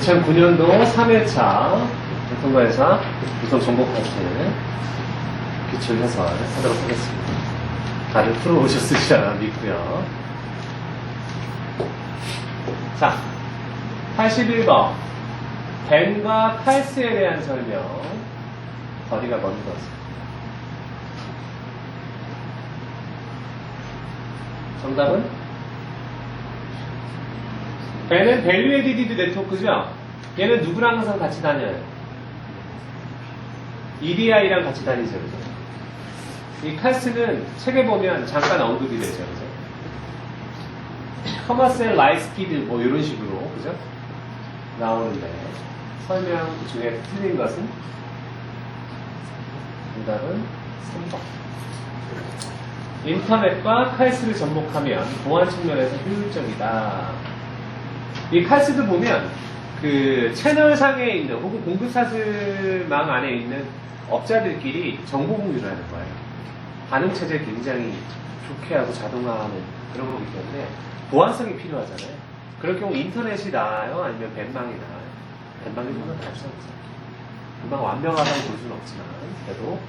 2009년도 3회차 교통과에서 우선 정보 파트 기출 해설 하도록 하겠습니다. 다들 풀어오셨으리지 않아 믿고요. 자, 81번. 벤과 칼스에 대한 설명. 거리가 먼 것은. 정답은? 벤은 밸류 에디디드 네트워크죠? 얘는 누구랑 항상 같이 다녀요? EDI랑 같이 다니죠, 그죠? 이 칼스는 책에 보면 잠깐 언급이 되죠, 그죠? 커머셀 라이스피드 뭐 이런 식으로, 그죠? 나오는데 설명 중에 틀린 것은 정답은 3번. 인터넷과 칼스를 접목하면 보안 측면에서 효율적이다. 이 칼스도 보면 그 채널상에 있는 혹은 공급사슬망 안에 있는 업자들끼리 정보 공유를 하는 거예요. 반응 체제 굉장히 좋게 하고 자동화하는 그런 거기 때문에 보안성이 필요하잖아요. 그럴 경우 인터넷이 나아요? 아니면 벤망이 나아요? 벤망이 보면 다 없어요. 금방 완벽하다고 볼 수는 없지만 그래도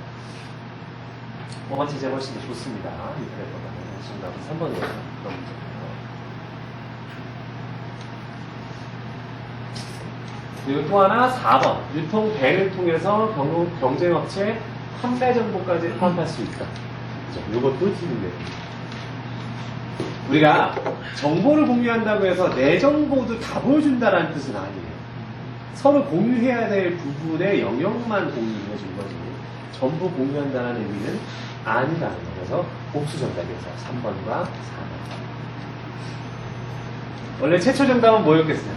보안 체제가 훨씬 더 좋습니다. 인터넷보다는 정답은 3번이에요. 그런 문제고요. 그리고 또 하나 4번 유통 밴을 통해서 경, 경쟁업체 판매 정보까지 포함할 수 있다. 이것도 틀린데 우리가 정보를 공유한다고 해서 내 정보도 다 보여준다라는 뜻은 아니에요. 서로 공유해야 될 부분의 영역만 공유해 준 거지. 전부 공유한다는 의미는 아니라는. 그래서 복수 정답이어서 3번과 4번. 원래 최초 정답은 뭐였겠어요?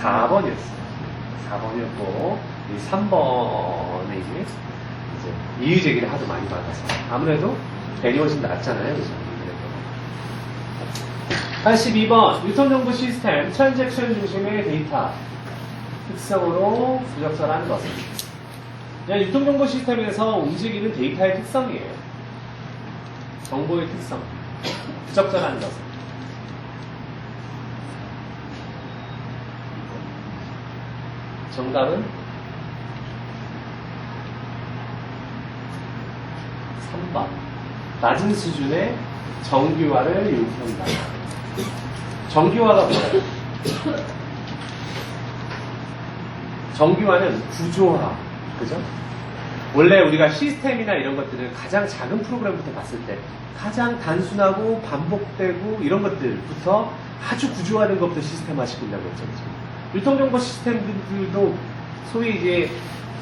4번이었어요. 4번이었고, 이 3번에 이제, 이의 제기를 하도 많이 받아서. 아무래도 벤이 훨씬 낫잖아요. 그죠? 82번, 유통정보 시스템, 트랜잭션 중심의 데이터. 특성으로 부적절한 것은? 유통정보 시스템에서 움직이는 데이터의 특성이에요. 정보의 특성. 부적절한 것은? 정답은 3번. 낮은 수준의 정규화를 요구한다. 정규화가 뭐예요? 정규화는 구조화. 그죠? 원래 우리가 시스템이나 이런 것들은 가장 작은 프로그램부터 봤을 때 가장 단순하고 반복되고 이런 것들부터 아주 구조화된 것부터 시스템화 시킨다고 했죠. 유통정보 시스템들도 소위 이제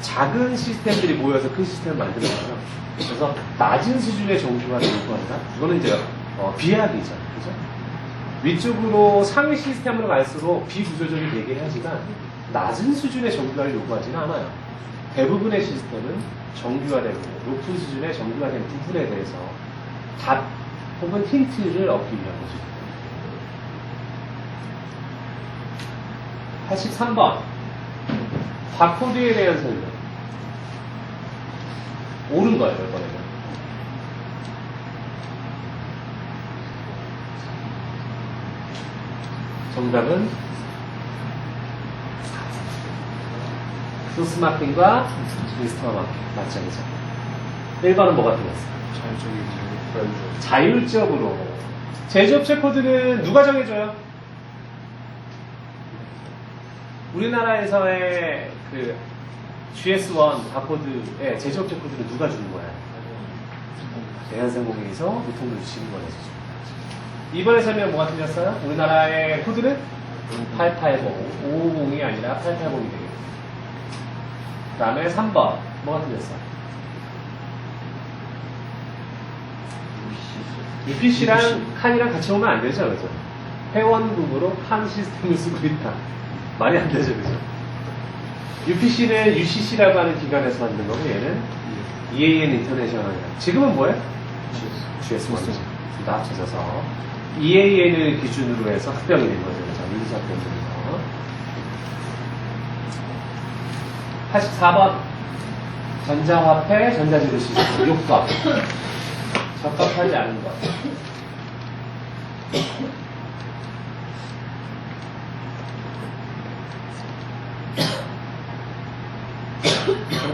작은 시스템들이 모여서 큰 시스템을 만드는 거죠. 그래서 낮은 수준의 정규화를 요구한다? 이거는 이제 어, 비약이죠. 그죠? 위쪽으로 상위 시스템으로 갈수록 비구조적이 되긴 하지만 낮은 수준의 정규화를 요구하지는 않아요. 대부분의 시스템은 정규화되고 높은 수준의 정규화된 부분에 대해서 답 혹은 힌트를 얻기 위한 것이죠. 83번. 바코드에 대한 설명 옳은 거예요 이번에는. 정답은 소스 마킹과 미스터 마킹 맞죠 그죠? 1번은 뭐가 틀렸어 자율적으로. 제조업체 코드는 누가 정해줘요? 우리나라에서의 그 GS1 바코드의 제조업체 코드는 누가 주는 거야? 대한상공회에서 유통을 주시는 거예요. 이번에 설명 뭐가 틀렸어요? 우리나라의 코드는 880, 550이 아니라 880이 되겠죠. 그 다음에 3번 뭐가 틀렸어? UPC랑 칸이랑 같이 오면 안 되죠, 그죠? 회원국으로 한 시스템을 쓰고 있다. 말이 안 되죠, 그죠? UPC는 UCC라고 하는 기관에서 만든 거고, 얘는 EAN 인터내셔널이야. 지금은 뭐예요? GS1이죠. 둘다 합쳐져서. EAN을 기준으로 해서 합병이 된 거죠, 그죠? 인수합병입니다. 84번. 전자화폐, 전자지도 시스템, 요법. 적합하지 않은 것.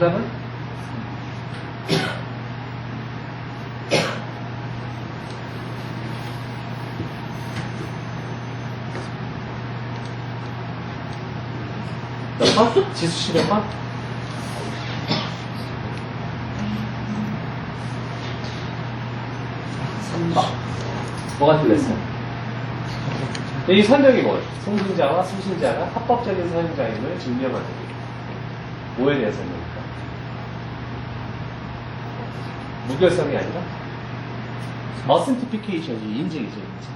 정답은? 몇 번? 지수 씨몇 번? 3번. 뭐가 틀렸어요? 이 설명이 뭐예요? 송신자와 수신자가 합법적인 사용자임을 증명하는 뭐에 대한 설명입니까? 무결성이 아니라 authentication이 인증이죠 인증.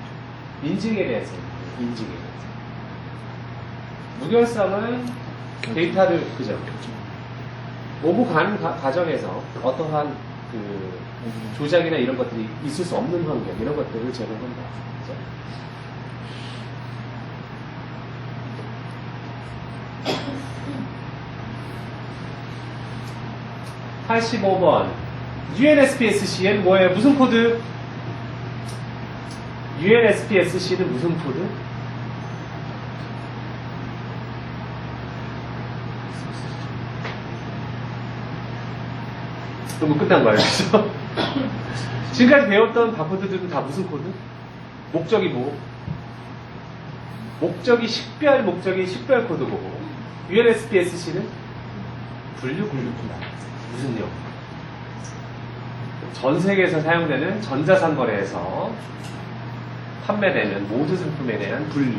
인증 에 대해서 인증에 대해서 무결성은 데이터를 그죠 오고 가는 가- 과정에서 어떠한 그 조작이나 이런 것들이 있을 수 없는 환경 이런 것들을 제공한다 그죠? (85번) UNSPSC는 뭐예요? 무슨 코드? UNSPSC는 무슨 코드? 그러면 끝난 거예요. 그죠? 지금까지 배웠던 바코드들은 다 무슨 코드? 목적이 뭐? 목적이 식별, 목적이 식별 코드고, UNSPSC는 분류 분류 코드. 무슨 내용? 전 세계에서 사용되는 전자상거래에서 판매되는 모든 상품에 대한 분류.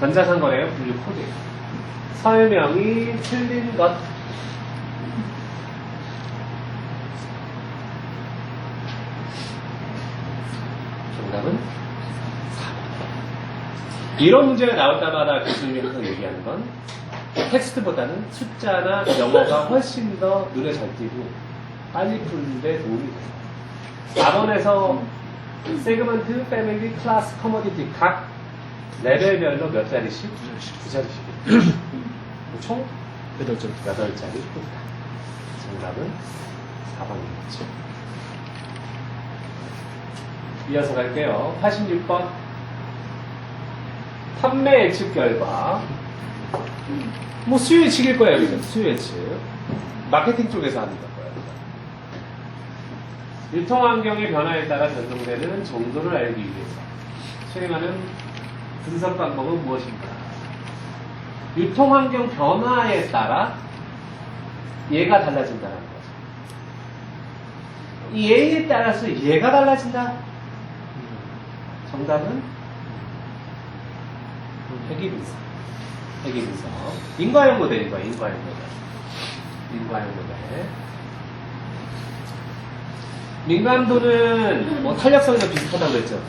전자상거래의 분류 코드예요. 설명이 틀린 것. 정답은 4번. 이런 문제가 나올 때마다 교수님이 항상 얘기하는 건 텍스트보다는 숫자나 영어가 훨씬 더 눈에 잘 띄고 빨리 푸는데 도움이 돼요. 4번에서 세그먼트, 패밀리, 클래스, 커머디티 각 레벨별로 몇 자리씩? 두 자리씩. 총 여덟 점. 8자리 푼다. 정답은 4번이겠죠. 이어서 갈게요. 86번. 판매 예측 결과. 뭐 수요 예측일 거예요, 그죠? 수요 예측. 마케팅 쪽에서 거예요. 유통 환경의 변화에 따라 변동되는 정도를 알기 위해서 수행하는 분석 방법은 무엇인가? 유통 환경 변화에 따라 얘가 달라진다는 거죠. 이 얘에 따라서 얘가 달라진다. 정답은 회귀분석. 회귀분석. 인과형 모델인 거야, 인과형 모델. 인과형 모델. 민감도는 뭐 탄력성이랑 비슷하다고 했죠.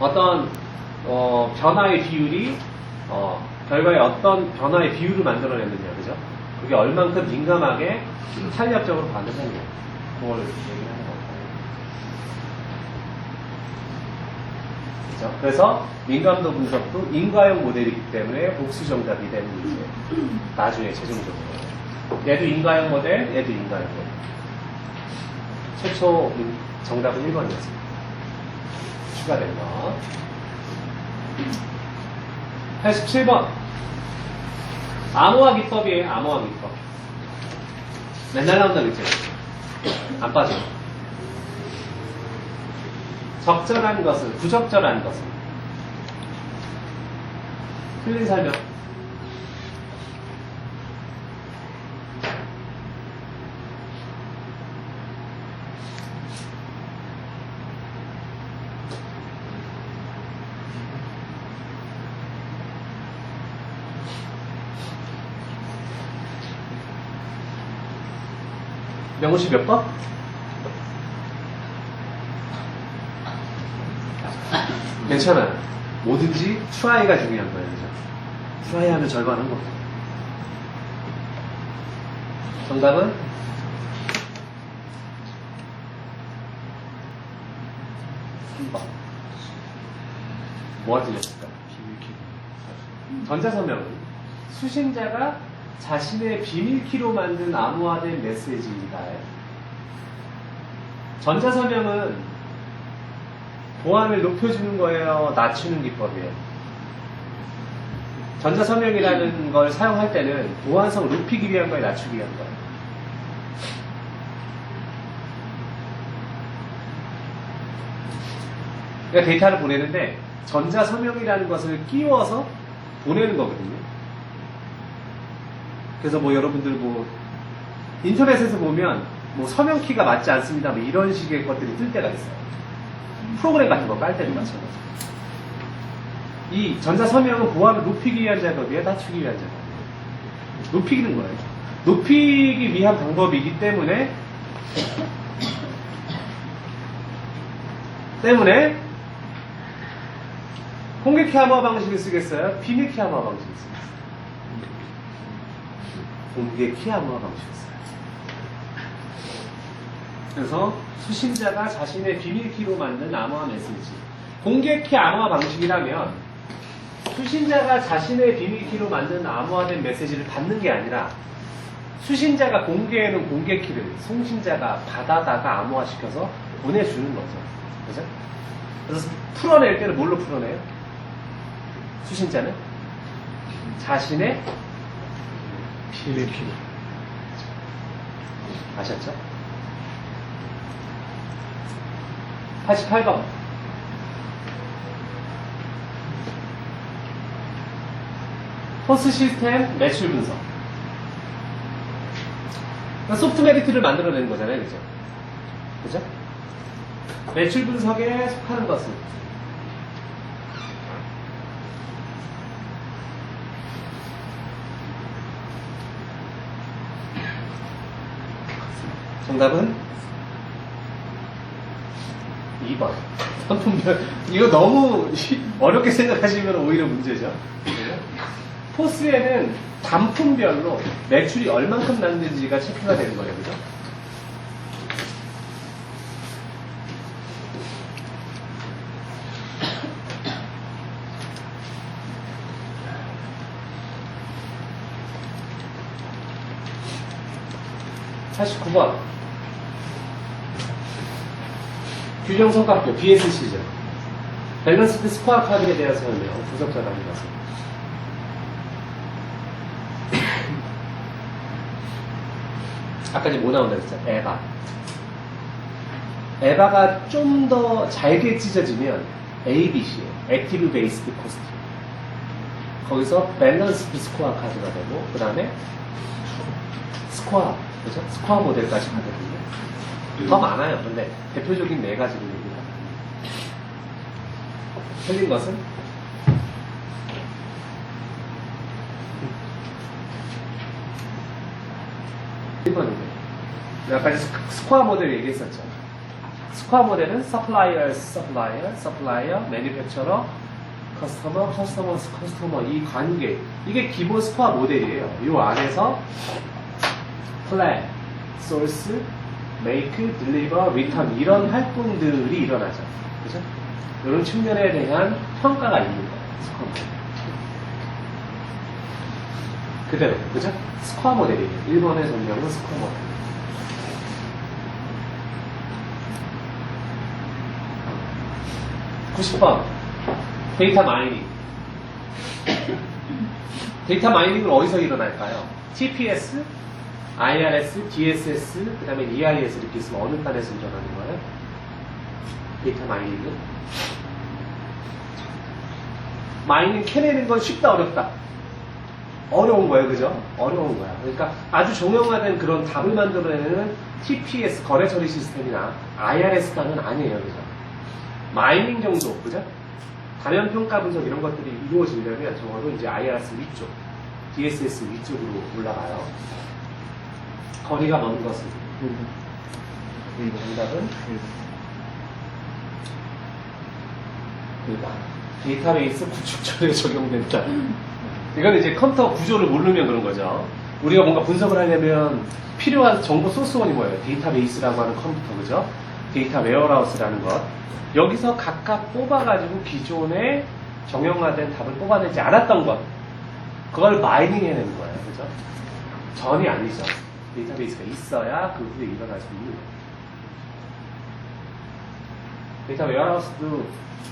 어떤 어, 변화의 비율이 어, 결과에 어떤 변화의 비율을 만들어내느냐, 그죠? 그게 얼만큼 민감하게 탄력적으로 반응하느냐, 그걸 얘기를 하는 거예요. 그죠? 그래서 민감도 분석도 인과형 모델이기 때문에 복수 정답이 되는 문제. 나중에 최종적으로. 얘도 인과형 모델, 얘도 인과형 모델. 최초 정답은 1번이었습니다. 추가된 거. 87번. 암호화 기법이에요, 암호화 기법. 맨날 나온다고 했죠? 안 빠져. 적절한 것은, 부적절한 것은. 틀린 설명. 명호 씨몇 번? 괜찮아요. 뭐든지 트라이가 중요한 거예요. 그죠? 트라이 하면 절반은 거. 정답은? 삼번 뭐가 틀렸을까? 전자서명은 수신자가 자신의 비밀키로 만든 암호화된 메시지입니다. 전자서명은 보안을 높여주는 거예요? 낮추는 기법이에요? 전자서명이라는 걸 사용할 때는 보안성을 높이기 위한 거예요, 낮추기 위한 거예요. 그러니까 데이터를 보내는데 전자서명이라는 것을 끼워서 보내는 거거든요. 그래서 뭐 여러분들 뭐 인터넷에서 보면 뭐 서명 키가 맞지 않습니다. 뭐 이런 식의 것들이 뜰 때가 있어요. 프로그램 같은 거 깔 때도 마찬가지. 이 전자 서명은 보안을 높이기 위한 작업이에요, 낮추기 위한 작업이에요. 높이는 거예요. 높이기 위한 방법이기 때문에 때문에 공개키 암호화 방식을 쓰겠어요? 비밀키 암호화 방식을 쓰겠어요? 공개키 암호화 방식을 써요. 그래서 수신자가 자신의 비밀키로 만든 암호화 메시지. 공개키 암호화 방식이라면 수신자가 자신의 비밀키로 만든 암호화된 메시지를 받는 게 아니라 수신자가 공개해놓은 공개키를 송신자가 받아다가 암호화시켜서 보내주는 거죠. 그죠? 그래서 풀어낼 때는 뭘로 풀어내요? 수신자는 자신의 비밀키. 아셨죠? 88번. 포스 시스템 매출 분석. 그러니까 소프트 메리트를 만들어내는 거잖아요. 그죠? 그죠? 매출 분석에 속하는 것은 정답은 2번. 상품별. 이거 너무 어렵게 생각하시면 오히려 문제죠. 포스에는 단품별로 매출이 얼만큼 났는지가 체크가 되는 거예요. 그죠? (49번) 균형 성과표 BSC죠. 밸런스드 스코어 카드에 대한 설명 분석자답니다. 아까 이제 뭐 나온다 그랬죠? 에바. 에바가 좀 더 잘게 찢어지면 ABC예요. 액티브 베이스드 코스트. 거기서 밸런스드 스코어 카드가 되고 그 다음에 스코어, 그죠? 스코어 모델까지 가거든요. 더 많아요. 근데 대표적인 네 가지를 얘기를 합니다. 틀린 것은 일번이요 아까 스- 스코어 모델 얘기했었죠. 스코어 모델은 supplier, supplier, supplier, manufacturer, customer, customer, customer 이 관계 이게 기본 스코어 모델이에요. 이 안에서 plan, source, make, deliver, return 이런 활동들이 일어나죠. 그죠? 이런 측면에 대한 평가가 있는 거예요. 스코어 모델. 그대로, 그죠? 스코어 모델이에요. 1번의 전형은 스코어 모델. (90번) 데이터 마이닝 데이터 마이닝은 어디서 일어날까요? TPS, IRS, DSS, 그 다음에 EIS 이렇게 있으면 어느 단에서 일어나는 거예요? 데이터 마이닝은? 마이닝 캐내는 건 쉽다 어렵다? 어려운 거예요 그죠? 어려운 거야 그러니까 아주 정형화된 그런 답을 만들어내는 TPS 거래 처리 시스템이나 IRS단은 아니에요 그죠? 마이닝 정도 그죠? 가면 평가 분석 이런 것들이 이루어지려면 적어도 이제 IRS 위쪽, DSS 위쪽으로 올라가요. 거리가 먼 것은 정답은 1번. 데이터베이스 구축전에 적용된다. 이건 이제 컴퓨터 구조를 모르면 그런 거죠. 우리가 뭔가 분석을 하려면 필요한 정보 소스원이 뭐예요? 데이터베이스라고 하는 컴퓨터, 그죠? 데이터 웨어하우스라는 것. 여기서 각각 뽑아가지고 기존에 정형화된 답을 뽑아내지 않았던 것. 그걸 마이닝 해내는 거예요. 그죠? 전이 아니죠. 데이터베이스가 있어야 그 후에 일어날 수 있는 거예요. 데이터 웨어하우스도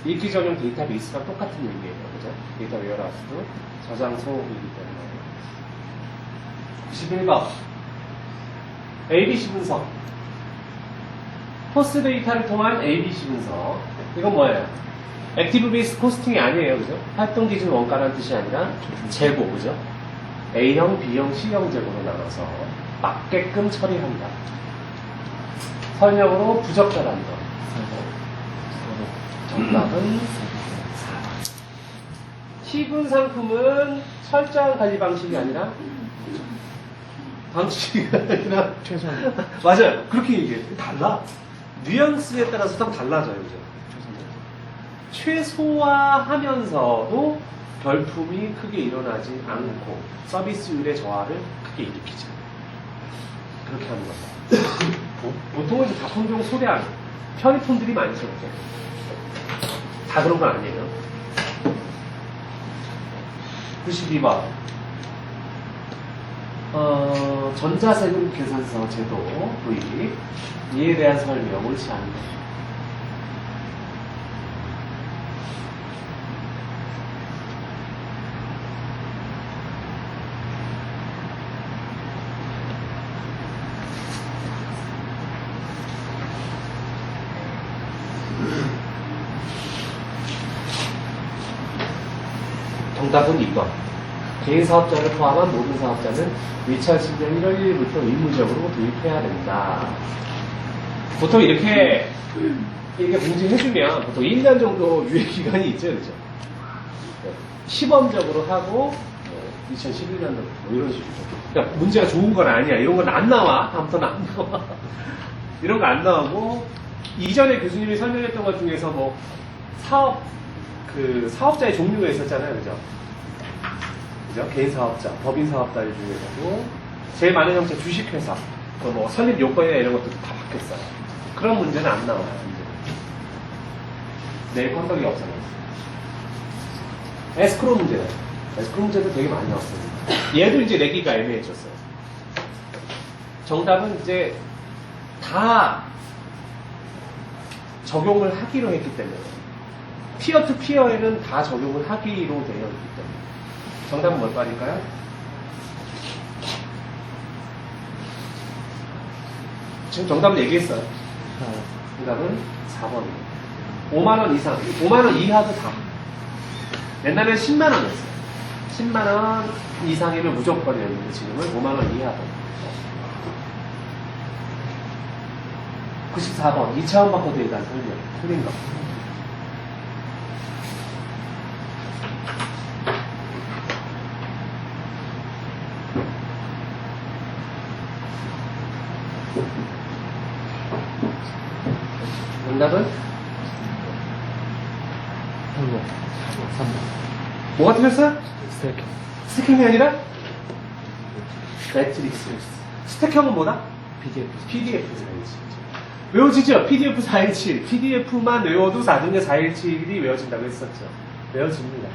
읽기 전용 데이터베이스랑 똑같은 얘기예요. 그죠? 데이터 웨어하우스도 저장 소음이기 때문에 91번 ABC 분석 포스 데이터를 통한 ABC 분석 이건 뭐예요? 액티브 베이스 코스팅이 아니에요 그죠? 활동 기준 원가라는 뜻이 아니라 재고 그죠? A형, B형, C형 재고로 나눠서 맞게끔 처리한다 설명으로 부적절한 것 정답은 4번. T군 상품은 철저한 관리 방식이 아니라 방식이 아니라 최소한 맞아요. 그렇게 얘기해. 달라. 뉘앙스에 따라서 좀 달라져요. 그죠? 최소화하면서도 결품이 크게 일어나지 않고 서비스율의 저하를 크게 일으키죠. 그렇게 하는 거죠. 보- 보통은 이제 가품종 소량 편의품들이 많죠. 그죠? 다 그런 건 아니에요. 92번. 어, 전자세금 계산서 제도 V 이에 대한 설명 옳지 않은 2번. 개인 사업자를 포함한 모든 사업자는 2010년 1월 1일부터 의무적으로 도입해야 된다. 보통 이렇게 이게 공지해주면 보통 1년 정도 유예 기간이 있죠, 그죠? 시범적으로 하고 2011년도 뭐 이런 식으로. 그러니까 문제가 좋은 건 아니야. 이런 건 안 나와. 다음부터는 안 나와. 이런 거 안 나오고 이전에 교수님이 설명했던 것 중에서 뭐 사업 그 사업자의 종류가 있었잖아요, 그죠? 그죠? 개인 사업자, 법인 사업자 중에서도 제일 많은 형태 주식회사, 그뭐 설립 요건이나 이런 것도 다 바뀌었어요. 그런 문제는 안 나와요. 이제. 내일 컨덕이 없어졌어요. 에스크로 문제는 에스크로 문제도 되게 많이 나왔습니다. 얘도 이제 내기가 애매해졌어요. 정답은 이제 다 적용을 하기로 했기 때문에 피어 투 피어에는 다 적용을 하기로 되어 있기 때문에 정답은 뭘 빠질까요? 지금 정답을 얘기했어요. 정답은 4번입니다. 5만원 이상, 5만원 이하도 다. 옛날엔 10만원이었어요. 10만원 이상이면 무조건이었는데 지금은 5만원 이하도. 94번, 2차원 바코드에 대한 설명. 틀린 거. 정답은? 3번 3번 뭐가 틀렸어요? 스테이크 스택형이 아니라? 매트릭스. 스택형은 뭐다? PDF PDF 417. 외워지죠? PDF 417. PDF만 외워도 4등의 417이 외워진다고 했었죠. 외워집니다.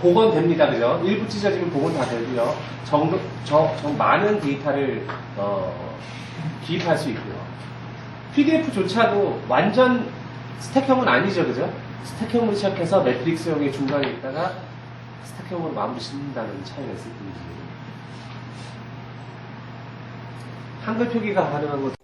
복원됩니다. 그죠? 일부 찢어지면 복원 다 되고요. 정도, 저, 정 많은 데이터를, 어, 기입할 수 있고요. PDF조차도 완전 스택형은 아니죠. 그죠? 스택형으로 시작해서 매트릭스형의 중간에 있다가 스택형으로 마무리 짓는다는 차이가 있을 뿐이지. 한글 표기가 가능한 것